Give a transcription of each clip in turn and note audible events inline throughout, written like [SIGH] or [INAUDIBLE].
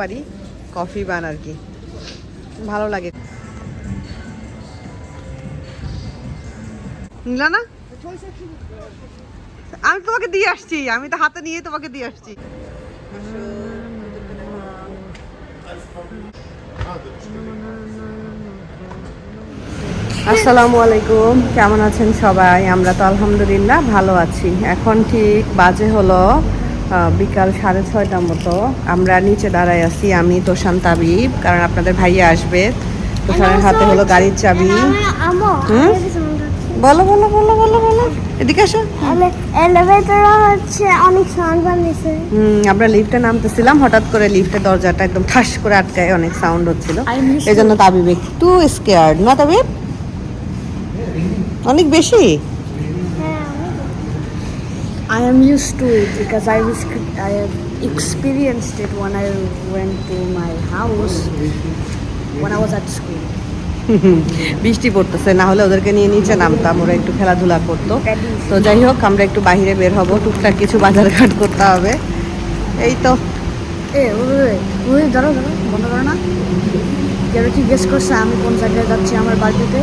পারি, কফি বান আর কি। ভালো লাগে। না? আমি তোমাকে দিয়ে আসছি, আমি তো হাতে নিয়ে তোমাকে দিয়ে আসছি। আসসালামু আলাইকুম, কেমন আছেন সবাই? আমরা তো আলহামদুলিল্লাহ ভালো আছি। এখন ঠিক বাজে হলো বিকাল সাড়ে ছয়টার মতো। আমরা নিচে দাঁড়ায় আছি আমি তোষান তাবিব কারণ আপনাদের ভাইয়া আসবে। তোষানের হাতে হলো গাড়ির চাবি। হুম? বলো বলো বলো বলো বলো। এদিকে আসো। এলিভেটর হচ্ছে অনেক সাউন্ড বানিয়েছে হুম, আমরা লিফটে নামতেছিলাম হঠাৎ করে লিফটের দরজাটা একদম ঠাস করে আটকায় অনেক সাউন্ড হচ্ছিল। এই জন্য তাবিব একটু স্কেয়ার্ড না তাবিব? অনেক বেশি? I am used to it because I was I have experienced it when I went to my house when I was at school. [LAUGHS] বৃষ্টি পড়তেছে না হলে ওদেরকে নিয়ে নিচে নামতাম ওরা একটু খেলাধুলা করতো। তো যাই হোক আমরা একটু বাইরে বের হব টুকটাক কিছু বাজার ঘাট করতে হবে। এই তো। এ ওই ধরো ধরো বন্ধ করো না। কেউ কি গেস করছে আমি কোন জায়গায় যাচ্ছি আমার বাড়িতে?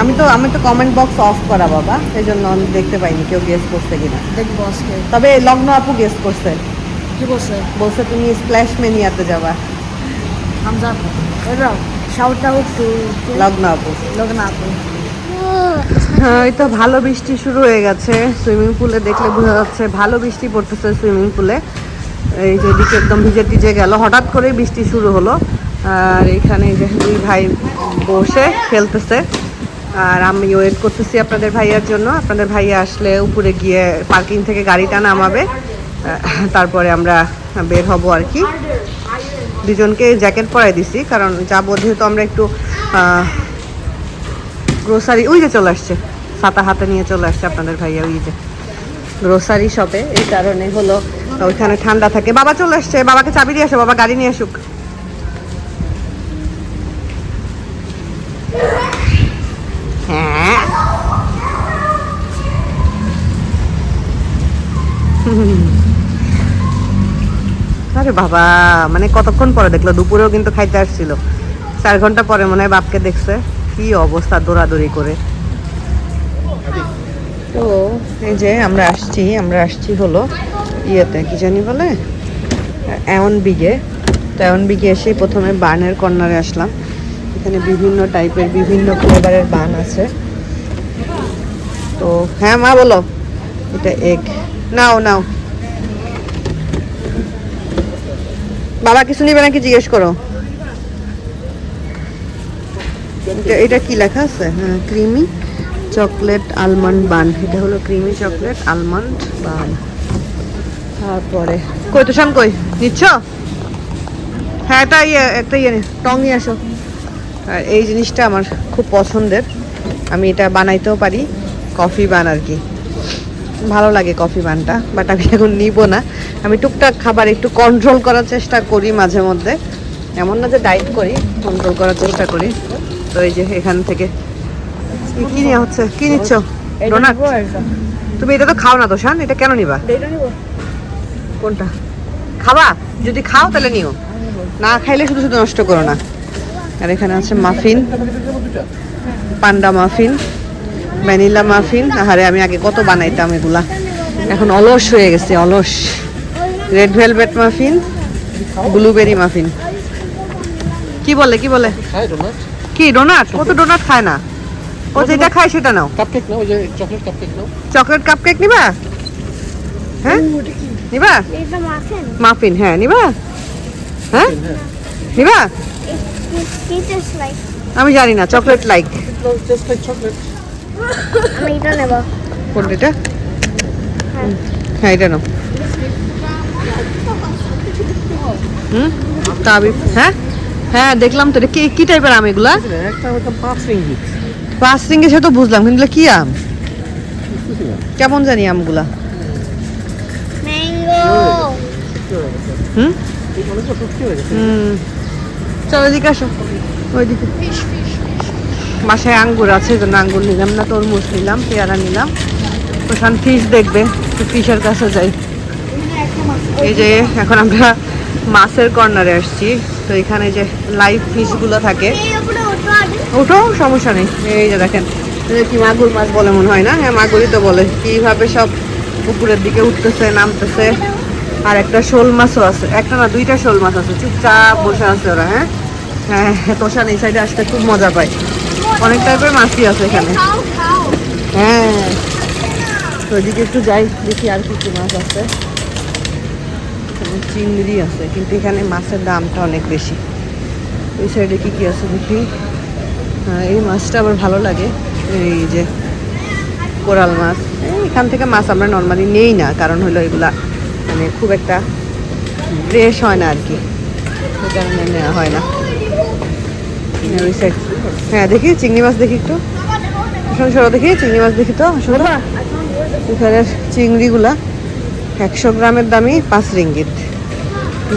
আমি তো আমি তো কমেন্ট বক্স অফ করা বাবা। সেই জন্য আমি দেখতে পাইনি কেউ গেস করছে কিনা। দেখব আজকে। তবে লগ্ন আপু গেস করছে। কি বলছে? বলছে তুমি স্প্ল্যাশ মেনিয়াতে যাবা। হামজা এরাও শাউট আউট টু লগ্ন আপু। লগনা আপু। হ্যাঁ এই তো ভালো বৃষ্টি শুরু হয়ে গেছে। সুইমিং পুলে দেখলে বোঝা যাচ্ছে ভালো বৃষ্টি পড়তেছে সুইমিং পুলে। এই যে এদিকে একদম ভিজে টিজে গেল। হঠাৎ করে বৃষ্টি শুরু হলো। আর এখানে যে দুই ভাই বসে খেলতেছে। আর আমি ওয়েট করতেছি আপনাদের ভাইয়ার জন্য। আপনাদের ভাইয়া আসলে উপরে গিয়ে পার্কিং থেকে গাড়িটা নামাবে। তারপরে আমরা বের হব আর কি। দুজনকে জ্যাকেট পরাই দিছি, কারণ যাব যেহেতু আমরা একটু গ্রোসারি ওই যে চলে আসছে, ছাতা হাতে নিয়ে চলে আসছে আপনাদের ভাইয়া, ওই যে গ্রোসারি শপে এই কারণে হলো, ওইখানে ঠান্ডা থাকে। বাবা চলে আসছে, বাবাকে চাবি দিয়ে আসো, বাবা গাড়ি নিয়ে আসুক। আরে বাবা মানে কতক্ষণ পরে? দেখল দুপুরেও কিন্তু খাইতে আসছিল। চার ঘণ্টা পরে মনে হয় বাপকে দেখছে। কি অবস্থা দৌড়াদৌড়ি করে। তো এই যে আমরা আসছি আমরা আসছি হলো ইয়েতে, কি জানি বলে? এমন বিঘে তো এমন বিঘে এসে প্রথমে বানের কর্নারে আসলাম। এখানে বিভিন্ন টাইপের, বিভিন্ন ফ্লেভারের বান আছে। তো হ্যাঁ মা, বলো। এটা এগ নাও নাও। বাবা কিছু নিবে নাকি জিজ্ঞেস করো? এটা- কি লেখা আছে? হ্যাঁ ক্রিমি চকলেট আলমন্ড বান। এটা হলো ক্রিমি চকলেট আলমন্ড বান। তারপরে, কই তো শান কই? নিচ্ছ? হ্যাঁ এটা ইয়ে একটা ইয়ে টং নিয়ে আসো। আর এই জিনিসটা আমার খুব পছন্দের। আমি এটা বানাইতেও পারি, কফি বান আর কি। ভালো লাগে কফি বানটা বাট আমি এখন নিব না। আমি টুকটাক খাবার একটু কন্ট্রোল করার চেষ্টা করি মাঝে মধ্যে। এমন না যে ডায়েট করি কন্ট্রোল করার চেষ্টা করি। তো এই যে এখান থেকে। কি- নেওয়া হচ্ছে? কি নিচ্ছ? ডোনাট তুমি এটা তো খাও না তো শান এটা কেন নিবা? কোনটা? খাবা? যদি খাও তাহলে নিও। না খাইলে শুধু শুধু নষ্ট করো না। আর এখানে আছে muffin panda muffin vanilla muffin. আরে আমি আগে কত বানাইতাম এগুলা। এখন অলস হয়ে গেছে অলস। Red velvet muffin blueberry muffin. কি বলে কি বলে? কি ডোনাট ও তো ডোনাট খায় না? ও যেটা খায় সেটা নাও। কাপকেক নাও ওই যে চকলেট কাপকেক নাও। চকলেট কাপকেক নিবা? হ্যাঁ? নিবা? মাফিন। হ্যাঁ নিবা? হ্যাঁ? নিবা? লাইক আমি জানি না chocolate like just like chocolate আমি এটা নেব। কোনটা? এটা? হ্যাঁ এটা নাও। হুম? তাবি হ্যাঁ? হ্যাঁ দেখলাম তো এটা কি কি টাইপের আম এগুলা? পাঁচ রিঙ্গে। সে তো বুঝলাম কিন্তু কি আম? কেমন জানি আমগুলা? হুম? চলো এদিকে আসো। ওইদিকে। বাসায় আঙ্গুর আছে জন্য আঙ্গুর নিলাম না, তরমুজ নিলাম, পেয়ারা নিলাম। প্রশান্ত ফিশ দেখবে তো ফিশের কাছে যাই। এই যে, এখন আমরা মাছের কর্নারে আসছি। তো এখানে যে লাইভ ফিশগুলো থাকে। ওটাও সমস্যা নেই। এই যে দেখেন কি মাগুর মাছ বলে মনে হয় না? হ্যাঁ মাগুরই তো বলে। কীভাবে সব পুকুরের দিকে উঠতেছে, নামতেছে। আর একটা শোল মাছও আছে। একটা না, দুইটা শোল মাছ আছে। চুপচাপ বসে আছে ওরা হ্যাঁ? হ্যাঁ তোষান এই সাইডে আসতে খুব মজা পায়। অনেক টাইপের মাছই আছে এখানে। হ্যাঁ। তো ওইদিকে একটু যাই দেখি আর কি কি মাছ আছে। চিংড়ি আছে কিন্তু এখানে মাছের দামটা অনেক বেশি। ওই সাইডে কি কি আছে দেখি। হ্যাঁ, এই মাছটা আবার ভালো লাগে এই যে কোরাল মাছ। এখান থেকে মাছ আমরা নর্মালি নেই না কারণ হলো এগুলা মানে খুব একটা ফ্রেশ হয় না আর কি। সে কারণে নেওয়া হয় না। ওই সাইড হ্যাঁ দেখি চিংড়ি মাছ দেখি একটু। শোনো সরো দেখি চিংড়ি মাছ দেখি তো শোনো। এখানে চিংড়িগুলা একশো গ্রামের দামই পাঁচ রিঙ্গিত।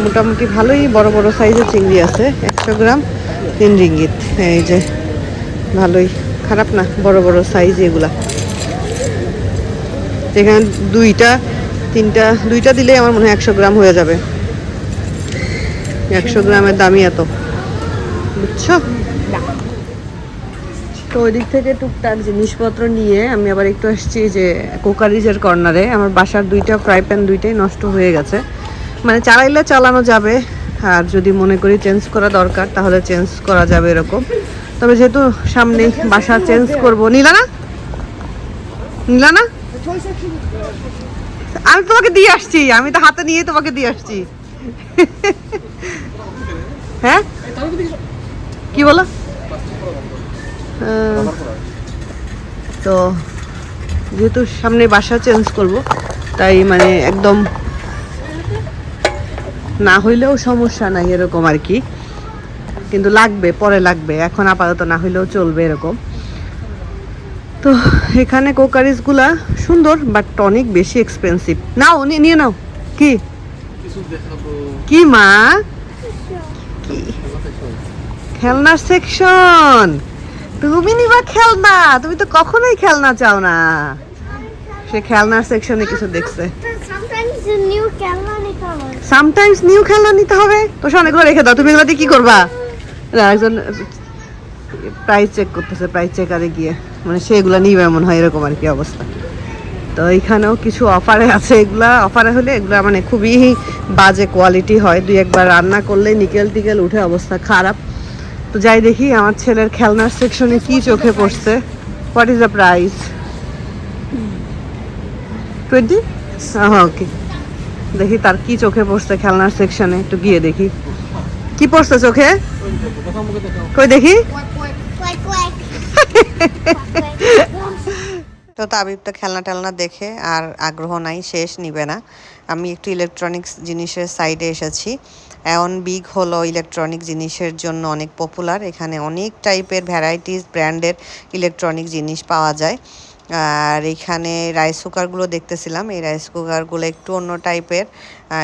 মোটামুটি ভালোই বড় বড় সাইজের চিংড়ি আছে একশো গ্রাম তিন রিঙ্গিত। এই যে ভালোই। খারাপ না বড় বড় সাইজ এগুলা। এখানে দুইটা তিনটা দুইটা দিলেই আমার মনে হয় একশো গ্রাম হয়ে যাবে। একশো গ্রামের দামই এত। বুঝছ? তো ওই দিক থেকে টুকটাক জিনিসপত্র নিয়ে আমি আবার একটু আসছি যে কোকারিজের কর্নারে। আমার বাসার দুইটা ফ্রাই প্যান দুইটাই নষ্ট হয়ে গেছে। মানে চালাইলে চালানো যাবে আর যদি মনে করি চেঞ্জ করা দরকার তাহলে চেঞ্জ করা যাবে এরকম। তবে যেহেতু সামনে বাসা চেঞ্জ করব। নিলা না? নিলা না? আমি তোমাকে দিয়ে আসছি। আমি তো হাতে নিয়ে তোমাকে দিয়ে আসছি। [LAUGHS] হ্যাঁ? কি বলো? তো যেহেতু সামনে বাসা চেঞ্জ করব তাই মানে একদম না হইলেও সমস্যা নাই এরকম আর কি। কিন্তু লাগবে পরে লাগবে এখন আপাতত না হইলেও চলবে এরকম। তো এখানে কোকারিজগুলা সুন্দর বাট অনেক বেশি এক্সপেন্সিভ নাও নিয়ে নাও। কি? কি মা? কি? খেলনার সেকশন তুমি নিবা খেলনা তুমি তো কখনোই খেলনা চাও না। সে খেলনার সেকশনে কিছু দেখছে। সামটাইমস নিউ খেলনা নিতে হবে। তো সে অনেকগুলো রেখে দাও তুমি এগুলো দিয়ে কি করবা? একজন প্রাইস চেক করতেছে প্রাইস চেকারে গিয়ে। মানে সেগুলো নিবে এমন হয় এরকম আর কি অবস্থা। তো এখানেও কিছু অফারে আছে এগুলা অফারে হলে এগুলা মানে খুবই বাজে কোয়ালিটি হয়। দুই একবার রান্না করলে নিকেল টিকেল উঠে অবস্থা খারাপ। তো যাই দেখি, আমার ছেলের খেলনার সেকশনে কি চোখে পড়ছে। What is the price twenty okay দেখি তার কি চোখে পড়ছে খেলনার সেকশনে একটু গিয়ে দেখি। কি পড়ছে চোখে? কই দেখি? তো তাবিব তো খেলনা টেলনা দেখে আর আগ্রহ নাই, শেষ নিবে না। আমি একটু ইলেকট্রনিক্স জিনিসের সাইডে এসেছি। অ্যাওন বিগ হলো ইলেকট্রনিক জিনিসের জন্য অনেক পপুলার এখানে অনেক টাইপের ভ্যারাইটিস ব্র্যান্ডের ইলেকট্রনিক জিনিস পাওয়া যায়। আর এখানে রাইস কুকারগুলো দেখতেছিলাম। এই রাইস কুকারগুলো একটু অন্য টাইপের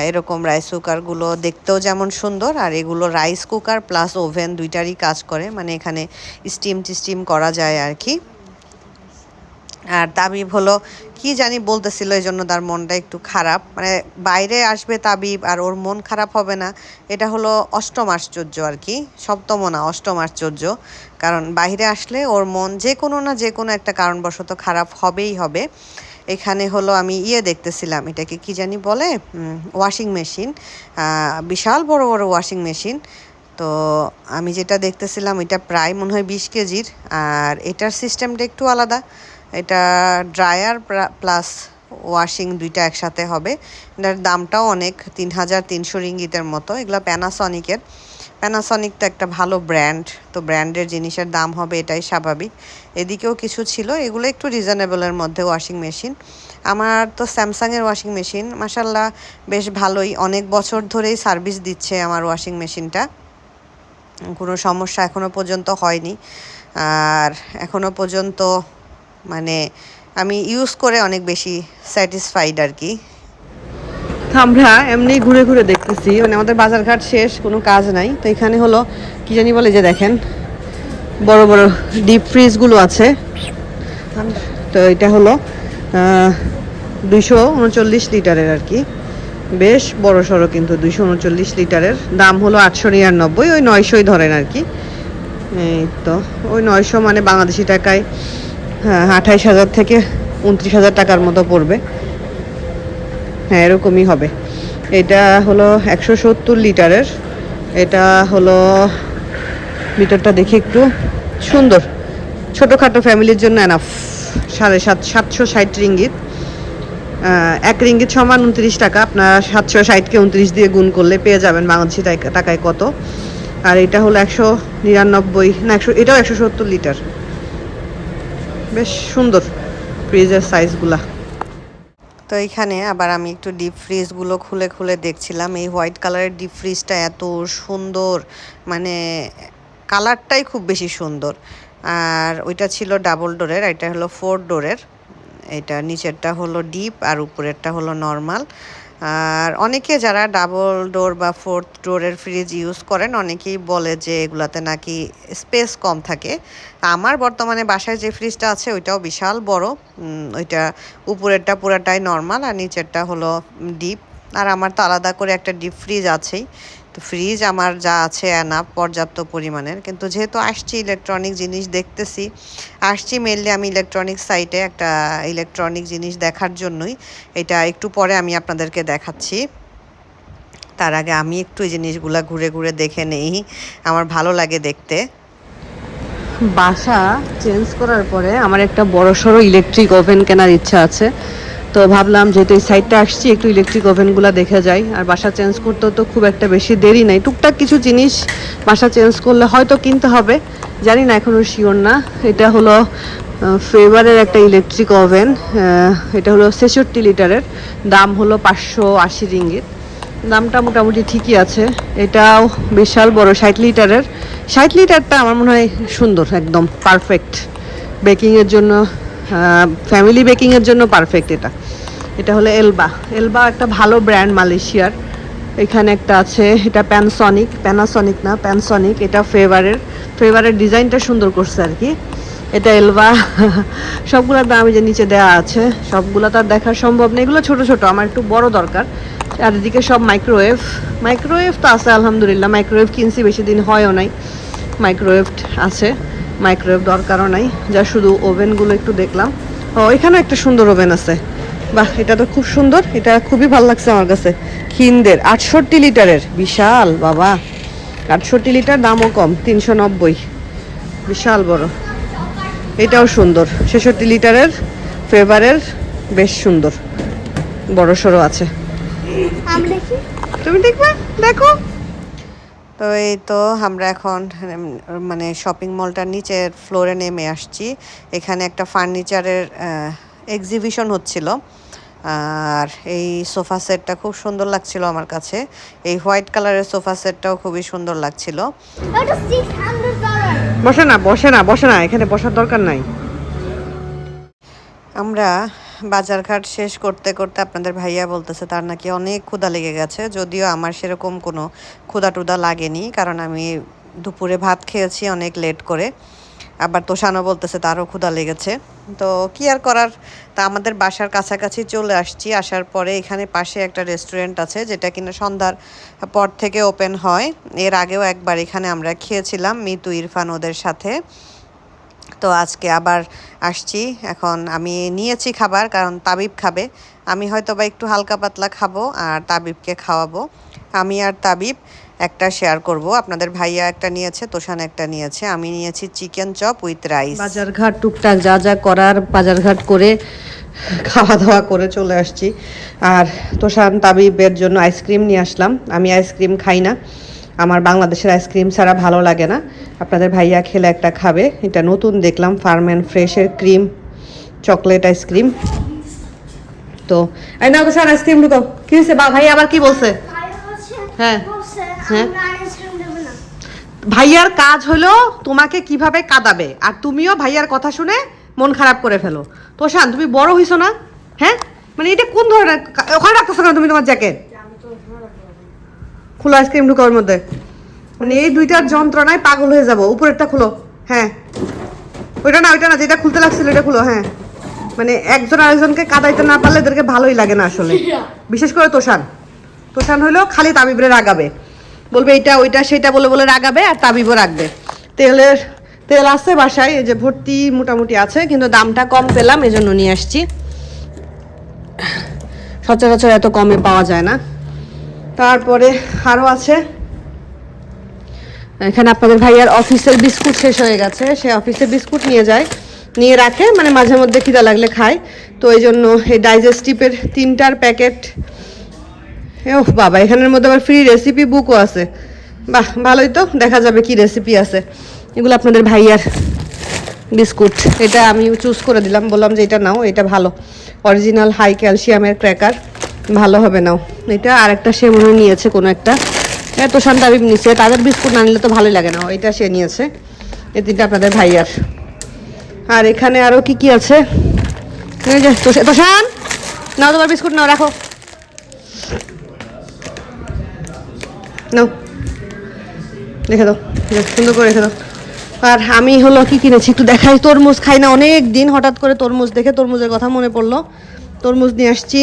এরকম রাইস কুকারগুলো দেখতেও যেমন সুন্দর। আর এগুলো রাইস কুকার প্লাস ওভেন দুইটারই কাজ করে। মানে এখানে স্টিম টিস্টিম করা যায় আর কি। আর তাবিব হলো, কি জানি বলতেছিল, এই জন্য তার মনটা একটু খারাপ। মানে বাইরে আসবে তাবিব আর ওর মন খারাপ হবে না, এটা হলো অষ্টম আশ্চর্য আর কি। সপ্তম না, অষ্টম আশ্চর্য। কারণ বাইরে আসলে ওর মন যে কোনো না যে কোনো একটা কারণবশত খারাপ হবেই হবে। এখানে হলো আমি ইয়ে দেখতেছিলাম, এটাকে কি জানি বলে? ওয়াশিং মেশিন বিশাল বড় বড় ওয়াশিং মেশিন তো আমি যেটা দেখতেছিলাম, এটা প্রায় মনে হয় বিশ কেজির। আর এটার সিস্টেমটা একটু আলাদা। এটা ড্রায়ার প্লাস ওয়াশিং দুইটা একসাথে হবে। এটার দামটাও অনেক তিন হাজার তিনশো রিঙ্গিতের মতো। এগুলো প্যানাসনিকের প্যানাসনিক তো একটা ভালো ব্র্যান্ড, তো ব্র্যান্ডের জিনিসের দাম হবে এটাই স্বাভাবিক। এদিকেও কিছু ছিল, এগুলো একটু রিজনেবলের মধ্যে ওয়াশিং মেশিন। আমার তো স্যামসাংয়ের ওয়াশিং মেশিন মাসাল্লাহ বেশ ভালোই। অনেক বছর ধরেই সার্ভিস দিচ্ছে আমার ওয়াশিং মেশিনটা। কোনো সমস্যা এখনও পর্যন্ত হয়নি। আর এখনও পর্যন্ত মানে আমি ইউজ করে অনেক বেশি স্যাটিসফাইড আর কি। আমরা এমনি ঘুরে ঘুরে দেখতেছি মানে আমাদের বাজারঘাট শেষ, কোনো কাজ নাই। তো এখানে হলো, কি জানি বলে যে দেখেন, বড় বড় ডিপ ফ্রিজগুলো আছে। তো এটা হলো দুইশো উনচল্লিশ লিটারের আর কি। বেশ বড় সড়ো কিন্তু দুইশো উনচল্লিশ লিটারের। দাম হলো আটশো নিরানব্বই, ওই নয়শোই ধরেন আর কি। এই তো, ওই নয়শো মানে বাংলাদেশি টাকায় আঠাইশ হাজার থেকে উনত্রিশ হাজার টাকার মতো পড়বে। হ্যাঁ এরকমই হবে। এটা হলো একশো সত্তর লিটারের। এটা হলো মিটারটা দেখি একটু সুন্দর। ছোটোখাটো ফ্যামিলির জন্য এনাফ সাড়ে সাত, সাতশো ষাট রিঙ্গিত। এক রিঙ্গিত সমান উনত্রিশ টাকা। আপনার সাতশো ষাটকে উনত্রিশ দিয়ে গুণ করলে পেয়ে যাবেন বাংলাদেশি টাকায় কত। আর এটা হলো একশো নিরানব্বই না, একশো এটাও একশো সত্তর লিটার। বেশ সুন্দর ফ্রিজের সাইজগুলা তো এইখানে আবার আমি একটু ডিপ ফ্রিজগুলো খুলে খুলে দেখছিলাম। এই হোয়াইট কালারের ডিপ ফ্রিজটা এত সুন্দর মানে কালারটাই খুব বেশি সুন্দর। আর ওইটা ছিল ডাবল ডোরের এটা হলো ফোর ডোরের এটা নিচেরটা হলো ডিপ আর উপরেরটা হলো নর্মাল আর অনেকে যারা ডাবল ডোর বা ফোর্থ ডোরের ফ্রিজ ইউজ করেন, অনেকেই বলে যে এগুলাতে নাকি স্পেস কম থাকে। আমার বর্তমানে বাসায় যে ফ্রিজটা আছে, ওইটাও বিশাল বড়। ওইটা উপরেরটা পুরাটাই নর্মাল আর নিচেরটা হলো ডিপ আর আমার তো আলাদা করে একটা ডিপ ফ্রিজ আছেই। তো ফ্রিজ আমার যা আছে না পর্যাপ্ত পরিমাণের। কিন্তু যেহেতু আসছি ইলেকট্রনিক জিনিস দেখতেছি, আসছি মেনলি আমি ইলেকট্রনিক সাইটে একটা ইলেকট্রনিক জিনিস দেখার জন্যই। এটা একটু পরে আমি আপনাদেরকে দেখাচ্ছি। তার আগে আমি একটু এই জিনিসগুলা ঘুরে ঘুরে দেখে নেই। আমার ভালো লাগে দেখতে। বাসা চেঞ্জ করার পরে আমার একটা বড়সড় ইলেকট্রিক ওভেন কেনার ইচ্ছা আছে। তো ভাবলাম যেহেতু এই সাইডটা আসছি, একটু ইলেকট্রিক ওভেনগুলো দেখে যাই। আর বাসা চেঞ্জ করতেও তো খুব একটা বেশি দেরি নাই। টুকটাক কিছু জিনিস বাসা চেঞ্জ করলে হয়তো কিনতে হবে, জানি না এখনও শিওর না। এটা হলো ফেভারের একটা ইলেকট্রিক ওভেন এটা হলো ছেষট্টি লিটারের। দাম হলো পাঁচশো আশি রিঙ্গিত। দামটা মোটামুটি ঠিকই আছে। এটাও বিশাল বড়, ষাট লিটারের। ষাট লিটারটা আমার মনে হয় সুন্দর, একদম পারফেক্ট বেকিংয়ের জন্য ফ্যামিলি বেকিংয়ের জন্য পারফেক্ট এটা। এটা হলো এলবা এলবা একটা ভালো ব্র্যান্ড মালয়েশিয়ার। এখানে একটা আছে, এটা প্যানসনিক প্যানাসনিক না প্যানসনিক এটা ফেভারের ফেভারের ডিজাইনটা সুন্দর করছে আর কি। এটা এলবা [LAUGHS] সবগুলোর দাম যে নিচে দেওয়া আছে। সবগুলো তো আর দেখা সম্ভব না এগুলো ছোট ছোট, আমার একটু বড় দরকার। আর এদিকে সব মাইক্রোওয়েভ মাইক্রোওয়েভ তো আছে, আলহামদুলিল্লাহ। মাইক্রোওয়েভ কিনছি, বেশি দিন হয়ও নাই। মাইক্রোওয়েভ আছে। মাইক্রোওয়েভ দরকারও নাই। যা শুধু ওভেনগুলো একটু দেখলাম। ও, এখানেও একটা সুন্দর ওভেন আছে। বাহ এটা তো খুব সুন্দর। এটা খুবই ভালো লাগছে আমার কাছে। খিনদের আটষট্টি লিটারের। বিশাল বাবা। আটষট্টি লিটার দামও কম তিনশো নব্বই। বিশাল বড়। এটাও সুন্দর। ছেষট্টি লিটারের ফেভারের বেশ সুন্দর। বড় সড়ো আছে। তুমি দেখবে? দেখো। তো এই তো আমরা এখন মানে শপিং মলটার নিচের ফ্লোরে নেমে আসছি। এখানে একটা ফার্নিচারের এক্সিবিশন হচ্ছিল। আর এই সোফা সেটটা খুব সুন্দর লাগছিল আমার কাছে। এই হোয়াইট কালারের সোফা সেটটাও খুবই সুন্দর লাগছিল। বসে না বসে না বসে না এখানে বসার দরকার নাই। আমরা বাজারঘাট শেষ করতে করতে আপনাদের ভাইয়া বলতেছে তার নাকি অনেক ক্ষুধা লেগে গেছে যদিও আমার সেরকম কোনো ক্ষুধা টুদা লাগেনি কারণ আমি দুপুরে ভাত খেয়েছি অনেক লেট করে। আবার তোষানো বলতেছে তারও ক্ষুধা লেগেছে। তো কি আর করার? তা আমাদের বাসার কাছাকাছি চলে আসছি। আসার পরে এখানে পাশে একটা রেস্টুরেন্ট আছে যেটা কিনা সন্ধ্যার পর থেকে ওপেন হয়। এর আগেও একবার এখানে আমরা খেয়েছিলাম মিতু, ইরফান ওদের সাথে। তো আজকে আবার আসছি। এখন আমি নিয়েছি খাবার কারণ তাবিব খাবে। আমি হয়তো বা একটু হালকা পাতলা খাব আর তাবিবকে খাওয়াবো। আমি আর তাবিব একটা শেয়ার করব। আপনাদের ভাইয়া একটা নিয়েছে তোষান একটা নিয়েছে। আমি নিয়েছি চিকেন চপ উইথ রাইস বাজারঘাট টুকটাক যা যা করার বাজারঘাট করে খাওয়া দাওয়া করে চলে আসছি। আর তোষান তাবিবের জন্য আইসক্রিম নিয়ে আসলাম। আমি আইসক্রিম খাই না। আমার বাংলাদেশের আইসক্রিম ছাড়া ভালো লাগে না। আপনাদের ভাইয়া খেলে একটা খাবে। এটা নতুন দেখলাম ফার্ম অ্যান্ড ফ্রেশের ক্রিম চকলেট আইসক্রিম তো এই নাও তোষান আইসক্রিম ঢুকাও। কি হয়েছে বা ভাই আবার কি বলছে? হ্যাঁ। হ্যাঁ। ভাইয়ার কাজ হলো তোমাকে কীভাবে কাঁদাবে। আর তুমিও ভাইয়ার কথা শুনে মন খারাপ করে ফেলো। তোষান তুমি বড় হইছো না? হ্যাঁ? মানে এটা কোন ধরনের ওখানে রাখতেছো না তুমি তোমার জ্যাকেট? খুলো আইসক্রিম ঢুকার মধ্যে। মানে এই দুইটার যন্ত্রণায় পাগল হয়ে যাব। উপরেরটা খুলো। হ্যাঁ। ওইটা না ওইটা না যেটা খুলতে লাগছিল এটা খুলো। হ্যাঁ। মানে একজন আরেকজনকে কাদাইতে না পারলে এদেরকে ভালোই লাগে না আসলে। বিশেষ করে তোষান। তোষান হলো খালি তাবিবরে রাগাবে। বলবে এটা, ওইটা, সেটা বলে বলে রাগাবে আর তাবিবও রাখবে। তেলের, তেল আছে বাসায়, এই যে ভর্তি মোটামুটি আছে, কিন্তু দামটা কম পেলাম এই জন্য নিয়ে আসছি। সচরাচর এত কমে পাওয়া যায় না। তারপরে আরও আছে। এখানে আপনাদের ভাইয়ার অফিসের বিস্কুট শেষ হয়ে গেছে, সে অফিসে বিস্কুট নিয়ে যায়, নিয়ে রাখে মানে মাঝে মধ্যে খিদা লাগলে খায়। তো এই জন্য এই ডাইজেস্টিভের তিনটার প্যাকেট ও বাবা, এখানের মধ্যে আবার ফ্রি রেসিপি বুকও আছে। বাহ, ভালোই তো, দেখা যাবে কি রেসিপি আছে। এগুলো আপনাদের ভাইয়ার বিস্কুট। এটা আমি চুজ করে দিলাম, বললাম যে এটা নাও, এটা ভালো। অরিজিনাল হাই ক্যালসিয়ামের ক্র্যাকার ভালো হবে নাও। এটা আর একটা সে মনে নিয়েছে কোনো একটা। এত শান্তাবিব নিচ্ছে তাদের বিস্কুট না নিলে তো ভালোই লাগে না। এটা সে নিয়েছে, এ তিনটা আপনাদের ভাইয়ার। আর এখানে আরও কি কি আছে? তোষান! নাও তোমার বিস্কুট, নাও, রাখো। নাও। রেখে দাও। সুন্দর করে রেখে দাও। আর আমি হলো কি কিনেছি? একটু দেখাই। তরমুজ খাই না অনেক দিন, হঠাৎ করে তরমুজ দেখে তরমুজের কথা মনে পড়ল। তরমুজ নিয়ে আসছি।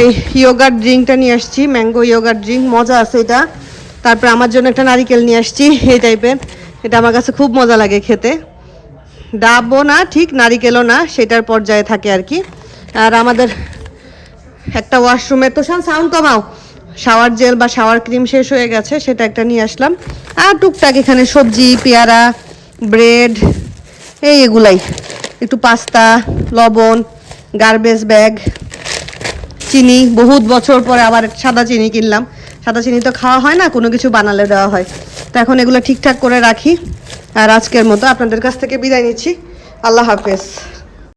এই ইয়োগার ড্রিঙ্কটা নিয়ে আসছি ম্যাঙ্গো ইয়োগার ড্রিঙ্ক মজা আছে এটা। তারপরে আমার জন্য একটা নারিকেল নিয়ে আসছি, এই টাইপের এটা আমার কাছে খুব মজা লাগে খেতে। ডাবও না, ঠিক নারিকেলও না, সেটার পর্যায়ে থাকে আর কি। আর আমাদের একটা ওয়াশরুমে তো সাউন্ড কমাও। শাওয়ার জেল বা শাওয়ার ক্রিম শেষ হয়ে গেছে, সেটা একটা নিয়ে আসলাম। আর টুকটাক এখানে সবজি, পেয়ারা, ব্রেড, এই এগুলাই। একটু পাস্তা, লবণ, গার্বেজ ব্যাগ, চিনি। বহুত বছর পরে আবার সাদা চিনি কিনলাম। সাদা চিনি তো খাওয়া হয় না, কোনো কিছু বানালে দেওয়া হয়। তো এখন এগুলো ঠিকঠাক করে রাখি। আর আজকের মতো আপনাদের কাছ থেকে বিদায় নিচ্ছি। আল্লাহ হাফেজ।